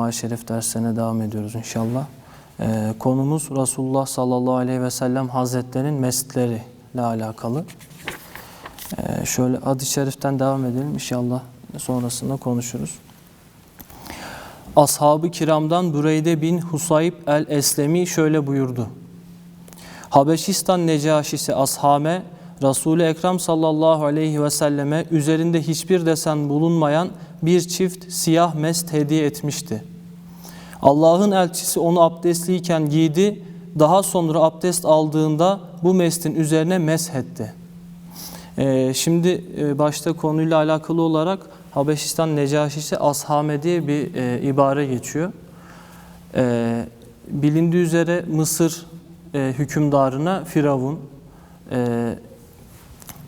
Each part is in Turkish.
Esma-i Şerif derslerine devam ediyoruz inşallah. Ee, konumuz Resulullah sallallahu aleyhi ve sellem Hazretlerinin mescitleri ile alakalı. Ee, şöyle hadis-i şeriften devam edelim inşallah sonrasında konuşuruz. Ashab-ı kiramdan Büreyde bin Husayb el-Eslemi şöyle buyurdu. Habeşistan Necaşisi Ashame Resul-i Ekrem sallallahu aleyhi ve selleme üzerinde hiçbir desen bulunmayan bir çift siyah mest hediye etmişti. Allah'ın elçisi onu abdestliyken giydi, daha sonra abdest aldığında bu mestin üzerine meshetti. Ee, şimdi e, başta konuyla alakalı olarak Habeşistan Necaşisi Ashame diye bir e, ibare geçiyor. E, bilindiği üzere Mısır e, hükümdarına Firavun, e,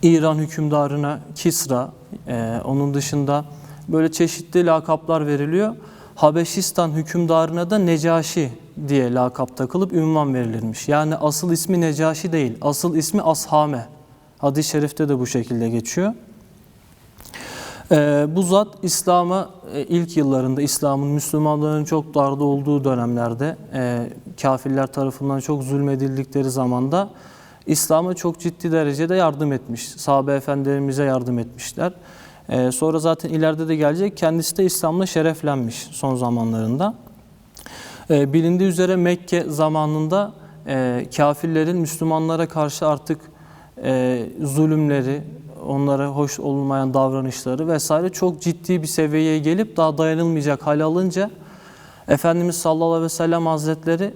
İran hükümdarına Kisra, e, onun dışında böyle çeşitli lakaplar veriliyor. Habeşistan hükümdarına da Necaşi diye lakap takılıp ünvan verilirmiş. Yani asıl ismi Necaşi değil, asıl ismi Ashame. Hadis-i şerifte de bu şekilde geçiyor. Ee, bu zat İslam'a e, ilk yıllarında, İslam'ın Müslümanların çok darda olduğu dönemlerde, e, kafirler tarafından çok zulmedildikleri zamanda İslam'a çok ciddi derecede yardım etmiş. Sahabe efendilerimize yardım etmişler. E, sonra zaten ileride de gelecek, kendisi de İslam'la şereflenmiş son zamanlarında. E, bilindiği üzere Mekke zamanında e, kafirlerin Müslümanlara karşı artık e, zulümleri, onlara hoş olmayan davranışları vesaire çok ciddi bir seviyeye gelip daha dayanılmayacak hal alınca Efendimiz sallallahu aleyhi ve sellem hazretleri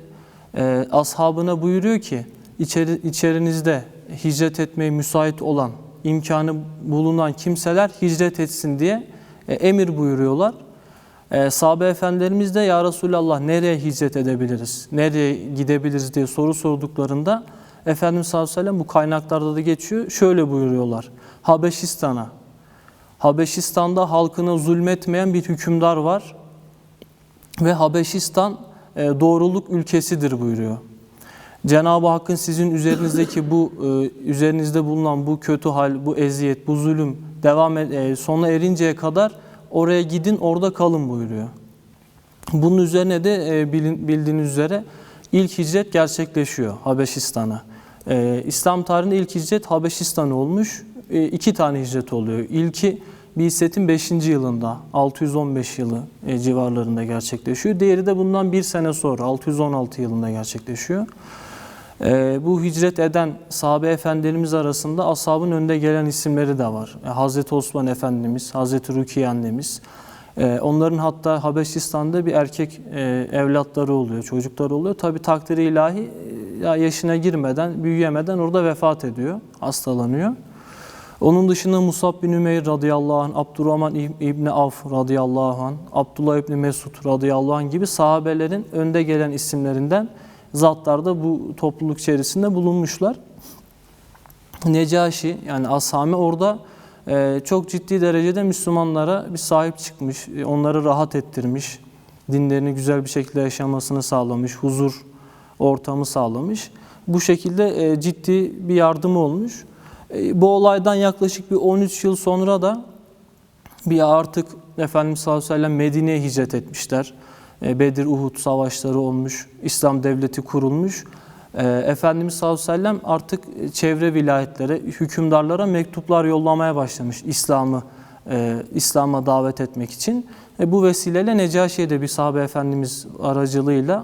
e, ashabına buyuruyor ki içeri, içerinizde hicret etmeye müsait olan, imkanı bulunan kimseler hicret etsin diye e, emir buyuruyorlar. E, sahabe efendilerimiz de ya Resulallah nereye hicret edebiliriz, nereye gidebiliriz diye soru sorduklarında Efendimiz sallallahu aleyhi ve sellem bu kaynaklarda da geçiyor. Şöyle buyuruyorlar. Habeşistan'a. Habeşistan'da halkına zulmetmeyen bir hükümdar var. Ve Habeşistan e, doğruluk ülkesidir buyuruyor. Cenab-ı Hakk'ın sizin üzerinizdeki bu e, üzerinizde bulunan bu kötü hal, bu eziyet, bu zulüm devam e, sona erinceye kadar oraya gidin, orada kalın buyuruyor. Bunun üzerine de e, bildiğiniz üzere ilk hicret gerçekleşiyor Habeşistan'a. Ee, İslam tarihinde ilk hicret Habeşistan olmuş. Ee, iki tane hicret oluyor. İlki Biset'in 5. yılında 615 yılı e, civarlarında gerçekleşiyor. Diğeri de bundan bir sene sonra 616 yılında gerçekleşiyor. Ee, bu hicret eden sahabe efendilerimiz arasında ashabın önde gelen isimleri de var. E, Hazreti Osman Efendimiz, Hazreti Rukiye annemiz, ee, onların hatta Habeşistan'da bir erkek e, evlatları oluyor, çocukları oluyor. Tabi takdiri ilahi e, ya yaşına girmeden, büyüyemeden orada vefat ediyor, hastalanıyor. Onun dışında Musab bin Ümeyr radıyallahu anh, Abdurrahman İbni Avf radıyallahu anh, Abdullah İbni Mesud radıyallahu anh gibi sahabelerin önde gelen isimlerinden zatlar da bu topluluk içerisinde bulunmuşlar. Necaşi yani Asame orada ee, çok ciddi derecede Müslümanlara bir sahip çıkmış, e, onları rahat ettirmiş, dinlerini güzel bir şekilde yaşamasını sağlamış, huzur ortamı sağlamış. Bu şekilde e, ciddi bir yardımı olmuş. E, bu olaydan yaklaşık bir 13 yıl sonra da bir artık Efendimiz sallallahu aleyhi ve sellem Medine'ye hicret etmişler. Bedir, Uhud savaşları olmuş, İslam devleti kurulmuş. Ee, Efendimiz sallallahu aleyhi ve sellem artık çevre vilayetlere, hükümdarlara mektuplar yollamaya başlamış İslam'ı e, İslam'a davet etmek için. E, bu vesileyle Necaşi'ye bir sahabe efendimiz aracılığıyla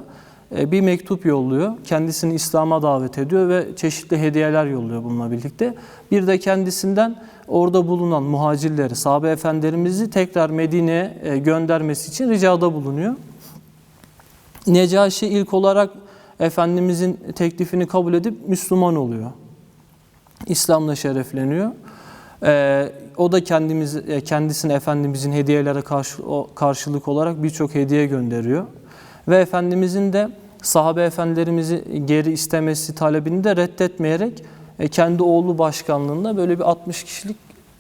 e, bir mektup yolluyor. Kendisini İslam'a davet ediyor ve çeşitli hediyeler yolluyor bununla birlikte. Bir de kendisinden orada bulunan muhacirleri, sahabe efendilerimizi tekrar Medine'ye e, göndermesi için ricada bulunuyor. Necaşi ilk olarak Efendimizin teklifini kabul edip Müslüman oluyor. İslam'la şerefleniyor. Ee, o da kendimiz, e, kendisine Efendimizin hediyelere karşı, karşılık olarak birçok hediye gönderiyor. Ve Efendimizin de sahabe efendilerimizi geri istemesi talebini de reddetmeyerek e, kendi oğlu başkanlığında böyle bir 60 kişilik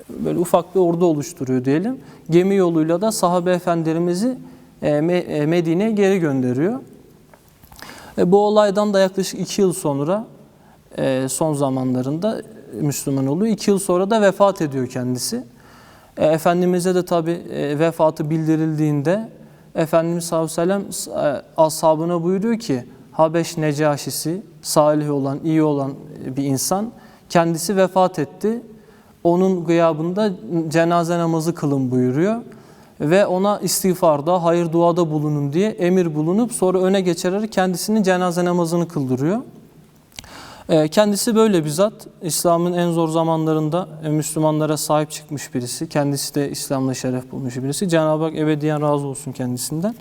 böyle ufak bir ordu oluşturuyor diyelim. Gemi yoluyla da sahabe efendilerimizi Medine'ye geri gönderiyor. E, bu olaydan da yaklaşık iki yıl sonra e, son zamanlarında Müslüman oluyor. İki yıl sonra da vefat ediyor kendisi. E, Efendimiz'e de tabi e, vefatı bildirildiğinde Efendimiz sallallahu aleyhi ve sellem e, ashabına buyuruyor ki Habeş Necaşisi salih olan, iyi olan bir insan kendisi vefat etti. Onun gıyabında cenaze namazı kılın buyuruyor ve ona istiğfarda, hayır duada bulunun diye emir bulunup sonra öne geçerek kendisinin cenaze namazını kıldırıyor. Ee, Kendisi böyle bir zat. İslam'ın en zor zamanlarında e, Müslümanlara sahip çıkmış birisi. Kendisi de İslam'la şeref bulmuş birisi. Cenab-ı Hak ebediyen razı olsun kendisinden.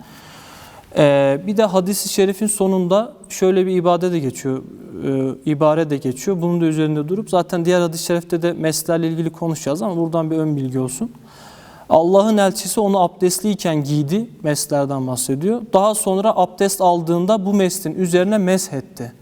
Ee, Bir de hadisi şerifin sonunda şöyle bir ibade de geçiyor, e, ibare de geçiyor. Bunun da üzerinde durup zaten diğer hadis-i şerifte de meslerle ilgili konuşacağız ama buradan bir ön bilgi olsun. Allah'ın elçisi onu abdestliyken giydi, meslerden bahsediyor. Daha sonra abdest aldığında bu meslin üzerine meshetti.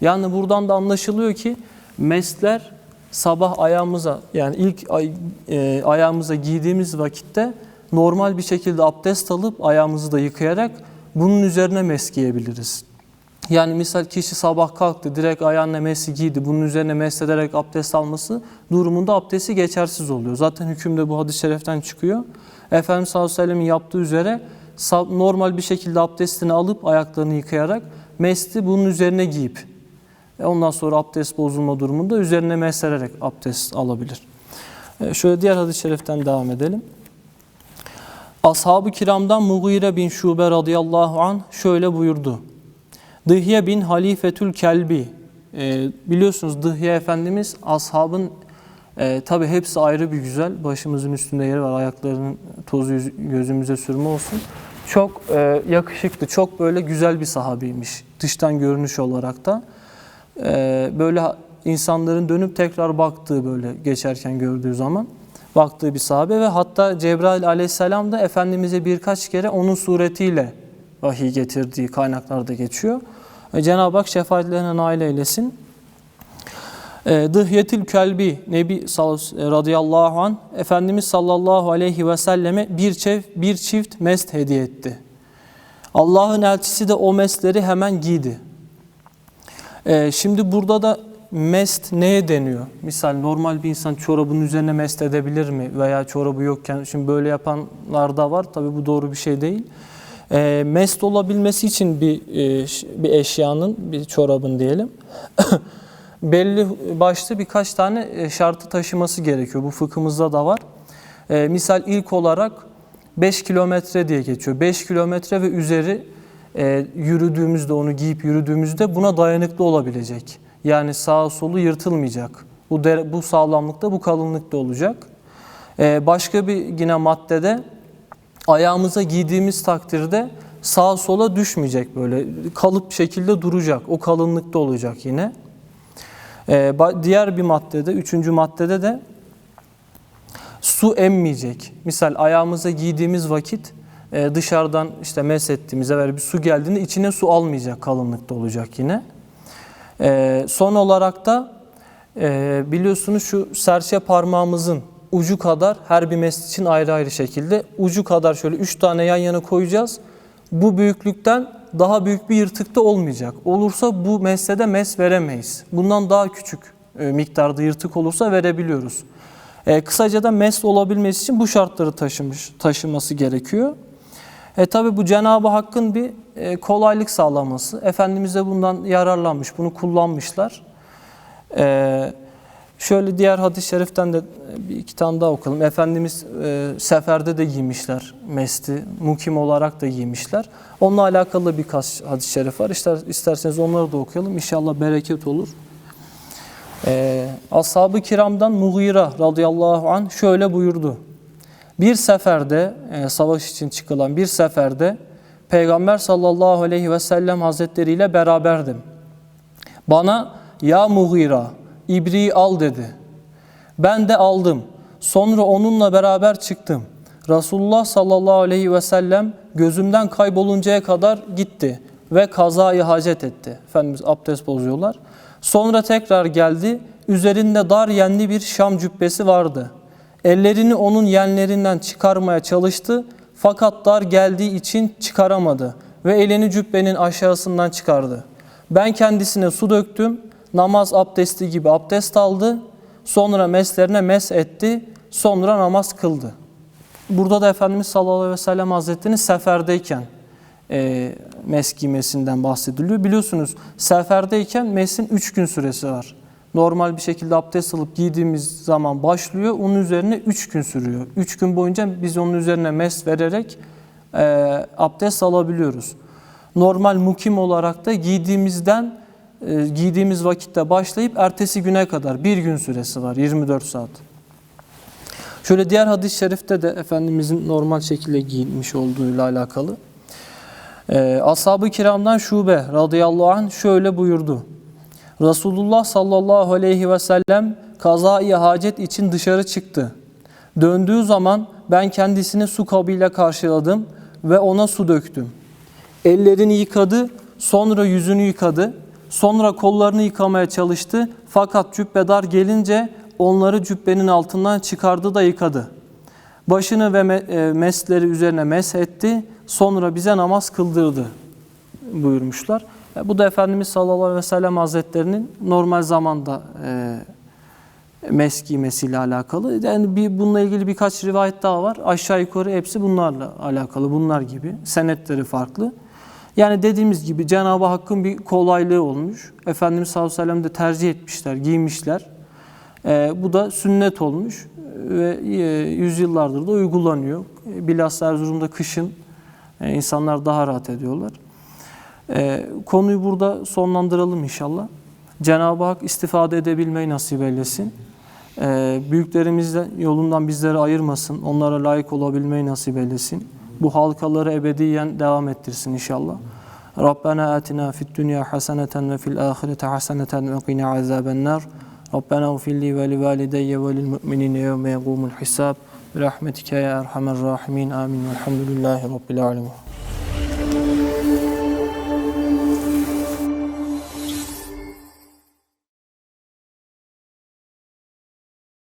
Yani buradan da anlaşılıyor ki mesler sabah ayağımıza yani ilk ay, e, ayağımıza giydiğimiz vakitte normal bir şekilde abdest alıp ayağımızı da yıkayarak bunun üzerine mes giyebiliriz. Yani misal kişi sabah kalktı direkt ayağına mesi giydi bunun üzerine meslederek abdest alması durumunda abdesti geçersiz oluyor. Zaten hüküm de bu hadis-i şeriften çıkıyor. Efendimiz sallallahu aleyhi ve sellem'in yaptığı üzere normal bir şekilde abdestini alıp ayaklarını yıkayarak mesli bunun üzerine giyip e, ondan sonra abdest bozulma durumunda üzerine mesererek abdest alabilir. E, Şöyle diğer hadis-i şeriften devam edelim. Ashab-ı kiramdan Mughire bin Şube radıyallahu an şöyle buyurdu. Dıhye bin Halifetül Kelbi. E, biliyorsunuz Dıhye Efendimiz ashabın e, tabi hepsi ayrı bir güzel. Başımızın üstünde yeri var. Ayaklarının tozu gözümüze sürme olsun. Çok e, yakışıklı, çok böyle güzel bir sahabiymiş. Dıştan görünüş olarak da. E, böyle insanların dönüp tekrar baktığı böyle geçerken gördüğü zaman baktığı bir sahabe ve hatta Cebrail aleyhisselam da Efendimiz'e birkaç kere onun suretiyle vahiy getirdiği kaynaklarda geçiyor. Cenab-ı Hak şefaatlerine nail eylesin. E, Dıhyetil Kelbi Nebi e, radıyallahu an Efendimiz sallallahu aleyhi ve selleme bir çift, bir çift mest hediye etti. Allah'ın elçisi de o mestleri hemen giydi. E, şimdi burada da mest neye deniyor? Misal normal bir insan çorabın üzerine mest edebilir mi? Veya çorabı yokken şimdi böyle yapanlar da var. Tabi bu doğru bir şey değil. E, mest olabilmesi için bir e, bir eşyanın, bir çorabın diyelim. belli başlı birkaç tane e, şartı taşıması gerekiyor. Bu fıkhımızda da var. E, misal ilk olarak 5 kilometre diye geçiyor. 5 kilometre ve üzeri e, yürüdüğümüzde onu giyip yürüdüğümüzde buna dayanıklı olabilecek. Yani sağa solu yırtılmayacak. Bu de, bu sağlamlıkta, bu kalınlıkta olacak. E, başka bir yine maddede ayağımıza giydiğimiz takdirde sağa sola düşmeyecek böyle kalıp şekilde duracak. O kalınlıkta olacak yine. Ee, diğer bir maddede, üçüncü maddede de su emmeyecek. Misal ayağımıza giydiğimiz vakit e, dışarıdan işte mes ettiğimizde böyle bir su geldiğinde içine su almayacak kalınlıkta olacak yine. Ee, son olarak da e, biliyorsunuz şu serçe parmağımızın ucu kadar her bir mes için ayrı ayrı şekilde ucu kadar şöyle üç tane yan yana koyacağız. Bu büyüklükten daha büyük bir yırtıkta olmayacak. Olursa bu meslede mes veremeyiz. Bundan daha küçük e, miktarda yırtık olursa verebiliyoruz. E, kısaca da mes olabilmesi için bu şartları taşımış, taşıması gerekiyor. E tabi bu Cenab-ı Hakk'ın bir e, kolaylık sağlaması. Efendimiz de bundan yararlanmış, bunu kullanmışlar. E, şöyle diğer hadis-i şeriften de bir iki tane daha okuyalım. Efendimiz e, seferde de giymişler mesti, mukim olarak da giymişler. Onunla alakalı birkaç hadis-i şerif var. İster, isterseniz onları da okuyalım. İnşallah bereket olur. Ee, Ashab-ı kiramdan Mughira radıyallahu an şöyle buyurdu. Bir seferde, e, savaş için çıkılan bir seferde Peygamber sallallahu aleyhi ve sellem hazretleriyle beraberdim. Bana ya Mughira ibriği al dedi. Ben de aldım. Sonra onunla beraber çıktım. Resulullah sallallahu aleyhi ve sellem gözümden kayboluncaya kadar gitti ve kazayı hacet etti. Efendimiz abdest bozuyorlar. Sonra tekrar geldi. Üzerinde dar yenli bir Şam cübbesi vardı. Ellerini onun yenlerinden çıkarmaya çalıştı fakat dar geldiği için çıkaramadı ve elini cübbenin aşağısından çıkardı. Ben kendisine su döktüm, namaz abdesti gibi abdest aldı, sonra meslerine mes etti, sonra namaz kıldı. Burada da Efendimiz sallallahu aleyhi ve sellem hazretlerinin seferdeyken e, mes giymesinden bahsediliyor. Biliyorsunuz seferdeyken mesin 3 gün süresi var. Normal bir şekilde abdest alıp giydiğimiz zaman başlıyor. Onun üzerine 3 gün sürüyor. 3 gün boyunca biz onun üzerine mes vererek e, abdest alabiliyoruz. Normal mukim olarak da giydiğimizden e, giydiğimiz vakitte başlayıp ertesi güne kadar bir gün süresi var 24 saat. Şöyle diğer hadis-i şerifte de Efendimizin normal şekilde giyinmiş olduğuyla alakalı. Ee, Ashab-ı kiramdan Şube radıyallahu anh şöyle buyurdu. Resulullah sallallahu aleyhi ve sellem kazayı hacet için dışarı çıktı. Döndüğü zaman ben kendisini su kabıyla karşıladım ve ona su döktüm. Ellerini yıkadı, sonra yüzünü yıkadı, sonra kollarını yıkamaya çalıştı. Fakat cübbedar gelince onları cübbenin altından çıkardı da yıkadı. Başını ve e, mesleri üzerine mesh etti, sonra bize namaz kıldırdı buyurmuşlar. E, Bu da Efendimiz sallallahu aleyhi ve sellem hazretlerinin normal zamanda e, mes giymesiyle alakalı. Yani bir, bununla ilgili birkaç rivayet daha var. Aşağı yukarı hepsi bunlarla alakalı. Bunlar gibi. Senetleri farklı. Yani dediğimiz gibi Cenab-ı Hakk'ın bir kolaylığı olmuş. Efendimiz sallallahu aleyhi ve sellem de tercih etmişler, giymişler. Ee, bu da sünnet olmuş ve e, yüzyıllardır da uygulanıyor. Bilhassa Erzurum'da kışın e, insanlar daha rahat ediyorlar. Ee, konuyu burada sonlandıralım inşallah. Cenab-ı Hak istifade edebilmeyi nasip eylesin. Ee, büyüklerimizden yolundan bizleri ayırmasın. Onlara layık olabilmeyi nasip eylesin. Bu halkaları ebediyen devam ettirsin inşallah. Rabbena atina fid dünya haseneten ve fil ahireti haseneten ve qina azaben nar. Rabbena ufilli ve li valideyye ve lil mu'minine yevme yegumul hisab. Rahmetike ya erhamer rahimin. Amin. Velhamdülillahi Rabbil alemin.